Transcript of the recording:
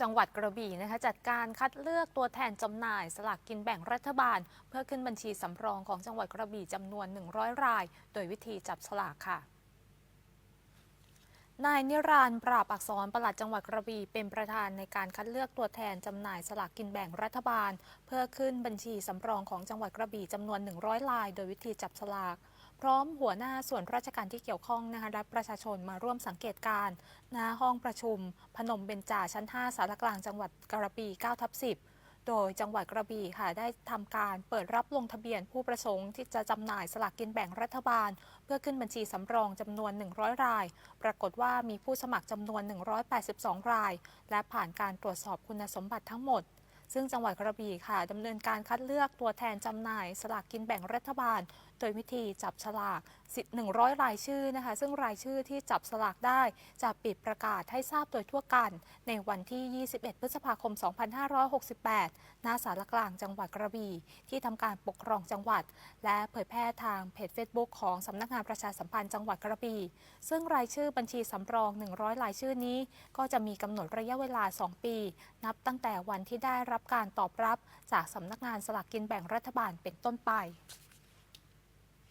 จังหวัดกระบี่นะคะจัดการคัดเลือกตัวแทนจำหน่าย สลากกินแบ่งรัฐบาล เพื่อขึ้นบัญชีสำรองของจังหวัดกระบี่จำนวน 100 ราย โดยวิธีจับฉลากค่ะนายนิรันดร์ปราบอักษรปลัดจังหวัดกระบี่เป็นประธานในการคัดเลือกตัวแทนจำหน่ายสลากกินแบ่งรัฐบาล เพื่อขึ้นบัญชีสำรองของจังหวัดกระบี่จำนวน 100 ลาย โดยวิธีจับฉลาก พร้อมหัวหน้าส่วนราชการที่เกี่ยวข้องนะคะและประชาชนมาร่วมสังเกตการณ์ณห้องประชุม พนมเบญจาชั้น 5 สารกลางจังหวัดกระบี่9ทับ10โดยจังหวัดกระบี่ค่ะได้ทำการเปิดรับลงทะเบียนผู้ประสงค์ที่จะจำหน่ายสลากกินแบ่งรัฐบาล เพื่อขึ้นบัญชีสำรองจำนวน 100 ราย ปรากฏว่ามีผู้สมัครจำนวน 182 ราย และผ่านการตรวจสอบคุณสมบัติทั้งหมด ซึ่งจังหวัดกระบี่ค่ะดำเนินการคัดเลือกตัวแทนจำหน่าย สลากกินแบ่งรัฐบาล โดยวิธีจับฉลาก 100 รายชื่อนะคะ ซึ่งรายชื่อที่จับสลากได้จะปิดประกาศให้ทราบโดยทั่วกัน ในวันที่ 21 พฤษภาคม 2568ณสารกลางจังหวัดกระบี่ที่ทำการปกครองจังหวัด และเผยแพร่ทางเพจ Facebook ของสำนักงานประชาสัมพันธ์จังหวัดกระบี่ซึ่งรายชื่อบัญชีสำรอง 100 รายชื่อนี้ ก็จะมีกำหนดระยะเวลา 2 ปี นับตั้งแต่วันที่ได้รับการตอบรับจากสำนักงานสลากกินแบ่งรัฐบาลเป็นต้นไป